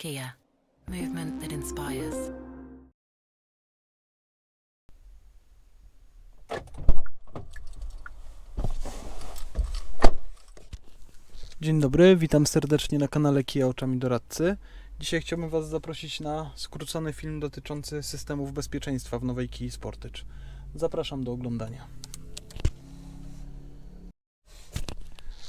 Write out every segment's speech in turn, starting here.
Kia, movement that inspires. Dzień dobry, witam serdecznie na kanale Kia Oczami Doradcy. Dzisiaj chciałbym Was zaprosić na skrócony film dotyczący systemów bezpieczeństwa w nowej Kii Sportage. Zapraszam do oglądania.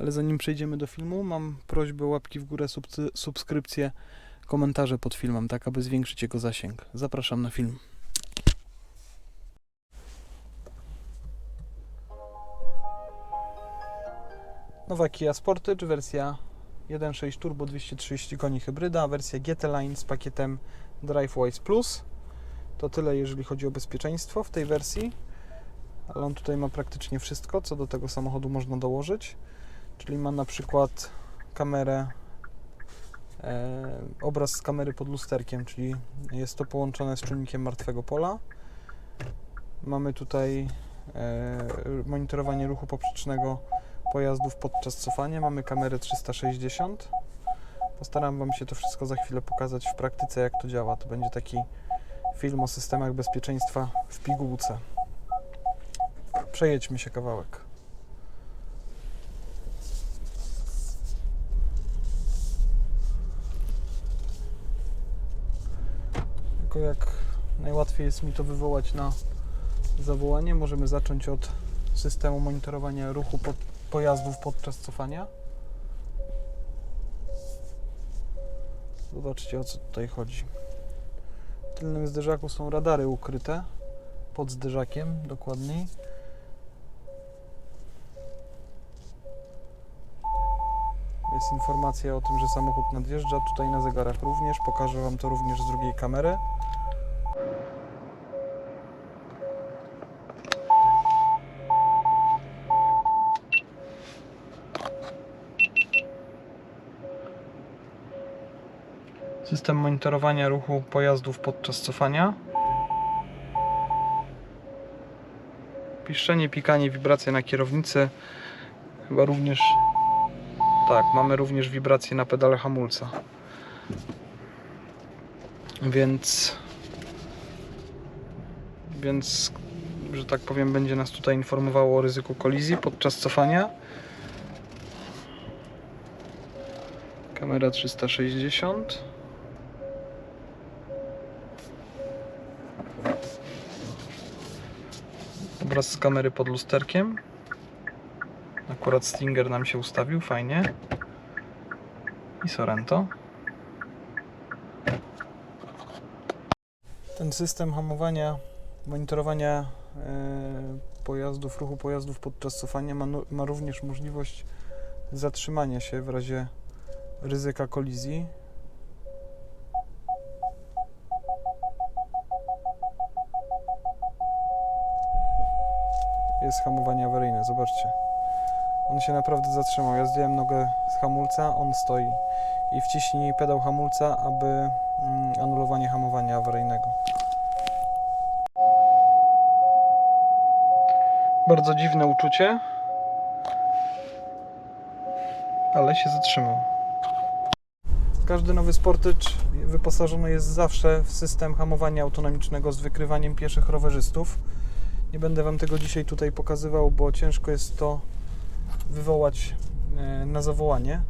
Ale zanim przejdziemy do filmu, mam prośbę łapki w górę, subskrypcje, komentarze pod filmem, tak aby zwiększyć jego zasięg. Zapraszam na film. Nowa Kia Sportage, wersja 1.6 Turbo 230 koni hybryda, wersja GT Line z pakietem DriveWise Plus. To tyle, jeżeli chodzi o bezpieczeństwo w tej wersji. Ale on tutaj ma praktycznie wszystko, co do tego samochodu można dołożyć. Czyli ma na przykład kamerę, obraz z kamery pod lusterkiem, czyli jest to połączone z czujnikiem martwego pola. Mamy tutaj e, monitorowanie ruchu poprzecznego pojazdów podczas cofania. Mamy kamerę 360. Postaram Wam się to wszystko za chwilę pokazać w praktyce, jak to działa. To będzie taki film o systemach bezpieczeństwa w pigułce. Przejedźmy się kawałek. Tylko jak najłatwiej jest mi to wywołać na zawołanie, możemy zacząć od systemu monitorowania ruchu pod, pojazdów podczas cofania. Zobaczcie o co tutaj chodzi. W tylnym zderzaku są radary ukryte pod zderzakiem dokładniej. Jest informacja o tym, że samochód nadjeżdża. Tutaj na zegarach również. Pokażę Wam to również z drugiej kamery. System monitorowania ruchu pojazdów podczas cofania. Piszczenie, pikanie, wibracje na kierownicy. Chyba również. Tak, mamy również wibracje na pedale hamulca. Więc. Więc, że tak powiem, będzie nas tutaj informowało o ryzyku kolizji podczas cofania. Kamera 360. Obraz z kamery pod lusterkiem. Akurat Stinger nam się ustawił, fajnie. I Sorento. Ten system hamowania, monitorowania e, pojazdów, ruchu pojazdów podczas cofania ma, ma również możliwość zatrzymania się w razie ryzyka kolizji. Jest hamowanie awaryjne, zobaczcie. On się naprawdę zatrzymał. Ja zdjąłem nogę z hamulca, on stoi. I wciśnij pedał hamulca, aby mm, anulowanie hamowania awaryjnego. Bardzo dziwne uczucie, ale się zatrzymał. Każdy nowy Sportage wyposażony jest zawsze w system hamowania autonomicznego z wykrywaniem pieszych rowerzystów. Nie będę Wam tego dzisiaj tutaj pokazywał, bo ciężko jest to wywołać e, na zawołanie.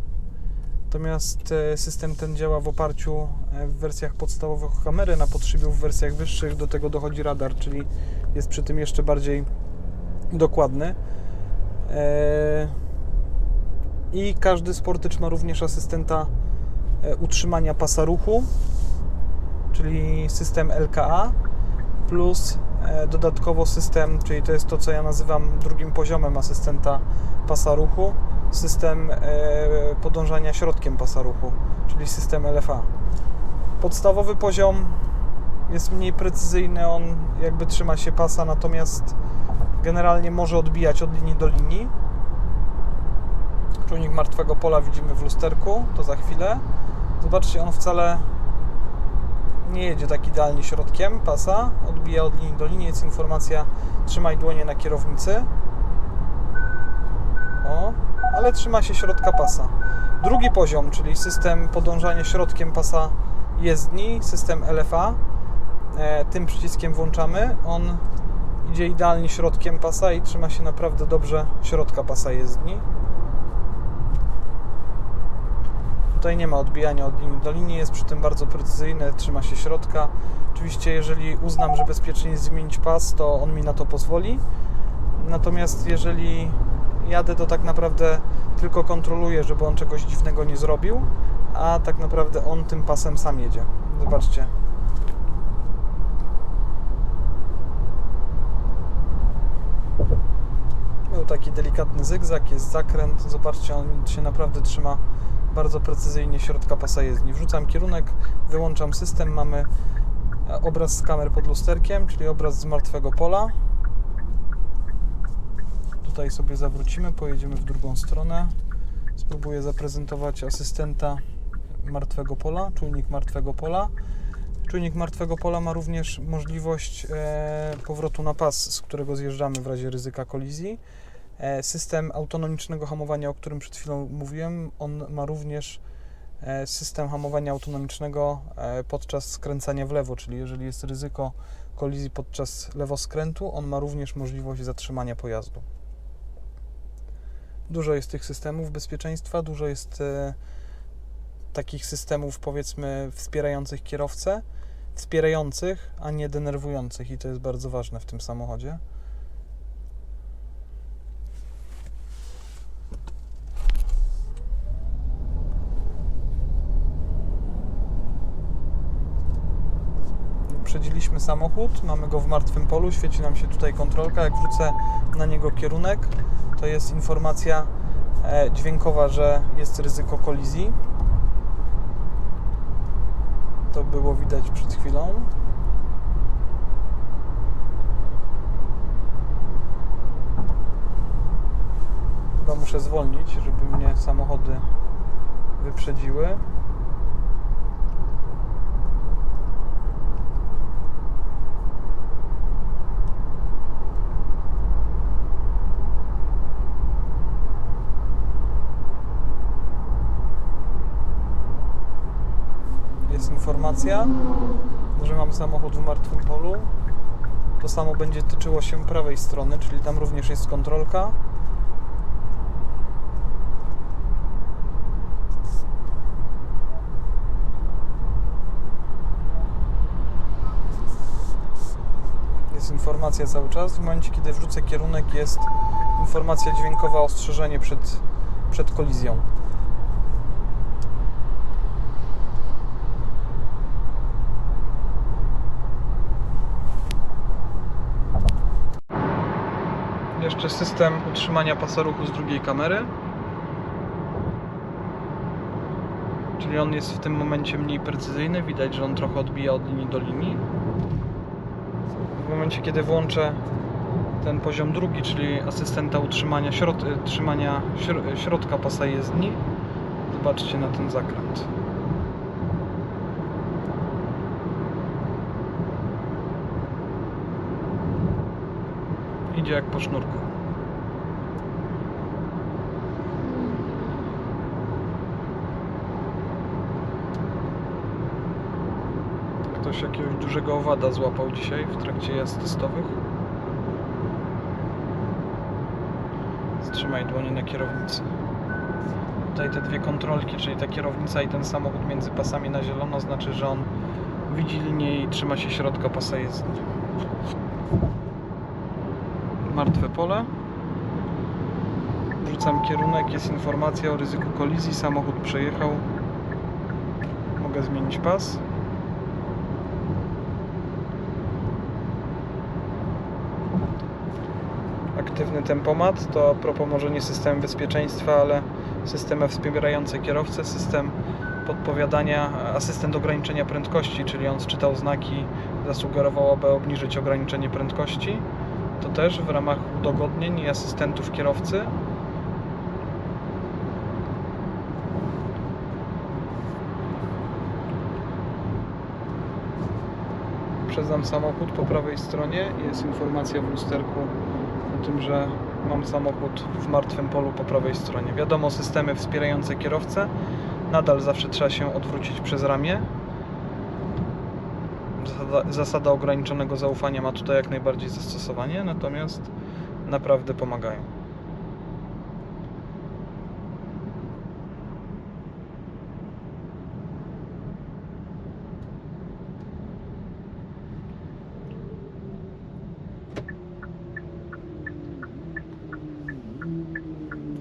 Natomiast e, system ten działa w oparciu e, w wersjach podstawowych o kamerę na podszybiu, w wersjach wyższych do tego dochodzi radar, czyli jest przy tym jeszcze bardziej dokładny. I każdy sportycz ma również asystenta utrzymania pasa ruchu, czyli system LKA plus dodatkowo system, czyli to jest to, co ja nazywam drugim poziomem asystenta pasa ruchu, system e, podążania środkiem pasa ruchu, czyli system LFA. Podstawowy poziom jest mniej precyzyjny, on jakby trzyma się pasa, natomiast generalnie może odbijać od linii do linii. Czujnik martwego pola widzimy w lusterku, to za chwilę. Zobaczcie, on wcale nie jedzie tak idealnie środkiem pasa, odbija od linii do linii, jest informacja trzymaj dłonie na kierownicy. O, ale trzyma się środka pasa. Drugi poziom, czyli system podążania środkiem pasa jezdni, system LFA. E, tym przyciskiem włączamy. On idzie idealnie środkiem pasa i trzyma się naprawdę dobrze środka pasa jezdni. Tutaj nie ma odbijania od linii do linii, jest przy tym bardzo precyzyjne, trzyma się środka. Oczywiście, jeżeli uznam, że bezpiecznie jest zmienić pas, to on mi na to pozwoli. Natomiast jeżeli jadę, to tak naprawdę tylko kontroluję, żeby on czegoś dziwnego nie zrobił, a tak naprawdę on tym pasem sam jedzie. Zobaczcie. Taki delikatny zygzak, jest zakręt. Zobaczcie, on się naprawdę trzyma bardzo precyzyjnie środka pasa jezdni. Wrzucam kierunek, wyłączam system, mamy e, obraz z kamer pod lusterkiem, czyli obraz z martwego pola. Tutaj sobie zawrócimy, pojedziemy w drugą stronę. Spróbuję zaprezentować asystenta martwego pola, czujnik martwego pola. Czujnik martwego pola ma również możliwość e, powrotu na pas, z którego zjeżdżamy w razie ryzyka kolizji. E, System autonomicznego hamowania, o którym przed chwilą mówiłem, on ma również e, system hamowania autonomicznego e, podczas skręcania w lewo, czyli jeżeli jest ryzyko kolizji podczas lewoskrętu, on ma również możliwość zatrzymania pojazdu. Dużo jest tych systemów bezpieczeństwa, dużo jest takich systemów, powiedzmy, wspierających kierowcę, wspierających, a nie denerwujących, i to jest bardzo ważne w tym samochodzie. Samochód, mamy go w martwym polu, świeci nam się tutaj kontrolka. Jak wrzucę na niego kierunek, to jest informacja e, dźwiękowa, że jest ryzyko kolizji. To było widać przed chwilą. Chyba muszę zwolnić, żeby mnie samochody wyprzedziły. Informacja, że mam samochód w martwym polu. To samo będzie tyczyło się prawej strony, czyli tam również jest kontrolka. Jest informacja cały czas. W momencie, kiedy wrzucę kierunek, jest informacja dźwiękowa, ostrzeżenie przed, przed kolizją. Jeszcze system utrzymania pasa ruchu z drugiej kamery. Czyli on jest w tym momencie mniej precyzyjny. Widać, że on trochę odbija od linii do linii. W momencie, kiedy włączę ten poziom drugi, czyli asystenta utrzymania środ trzymania śr środka pasa jezdni, zobaczcie na ten zakręt. Idzie jak po sznurku. Ktoś jakiegoś dużego owada złapał dzisiaj w trakcie jazd testowych. Trzymaj dłonie na kierownicy. Tutaj te dwie kontrolki, czyli ta kierownica i ten samochód między pasami na zielono, znaczy, że on widzi linię i trzyma się środka pasa jezdni martwe pole. Wrzucam kierunek, jest informacja o ryzyku kolizji, samochód przejechał. Mogę zmienić pas. Aktywny tempomat to a propos może nie system bezpieczeństwa, ale systemy wspierające kierowcę, system podpowiadania, asystent ograniczenia prędkości, czyli on czytał znaki, zasugerował, aby obniżyć ograniczenie prędkości to też w ramach udogodnień i asystentów kierowcy. Uprzedzam samochód po prawej stronie jest informacja w lusterku o tym, że mam samochód w martwym polu po prawej stronie. Wiadomo, systemy wspierające kierowcę. Nadal zawsze trzeba się odwrócić przez ramię. Zasada, ograniczonego zaufania ma tutaj jak najbardziej zastosowanie, natomiast naprawdę pomagają.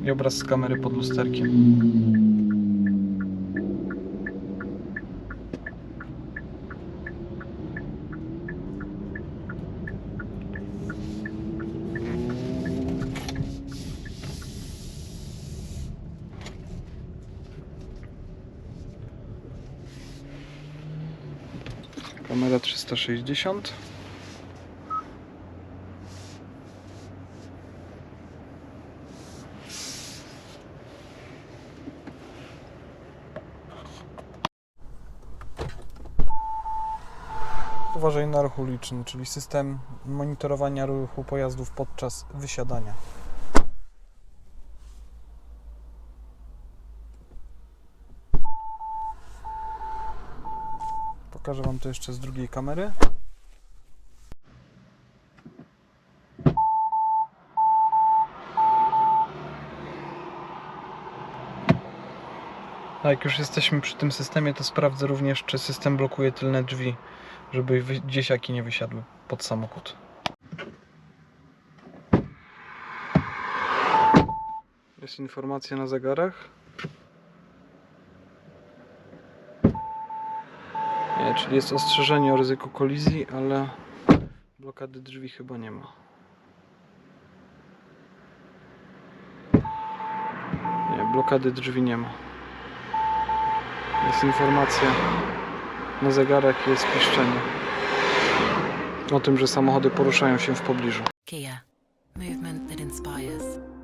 I obraz z kamery pod lusterkiem. Kamera 360. Uważaj na ruch uliczny, czyli system monitorowania ruchu pojazdów podczas wysiadania. Pokażę Wam to jeszcze z drugiej kamery. A jak już jesteśmy przy tym systemie, to sprawdzę również, czy system blokuje tylne drzwi, żeby dziesiaki nie wysiadły pod samochód. Jest informacja na zegarach. Czyli jest ostrzeżenie o ryzyku kolizji, ale blokady drzwi chyba nie ma. Nie, blokady drzwi nie ma. Jest informacja na zegarach jest piszczenie o tym, że samochody poruszają się w pobliżu. Kia. Movement that inspires.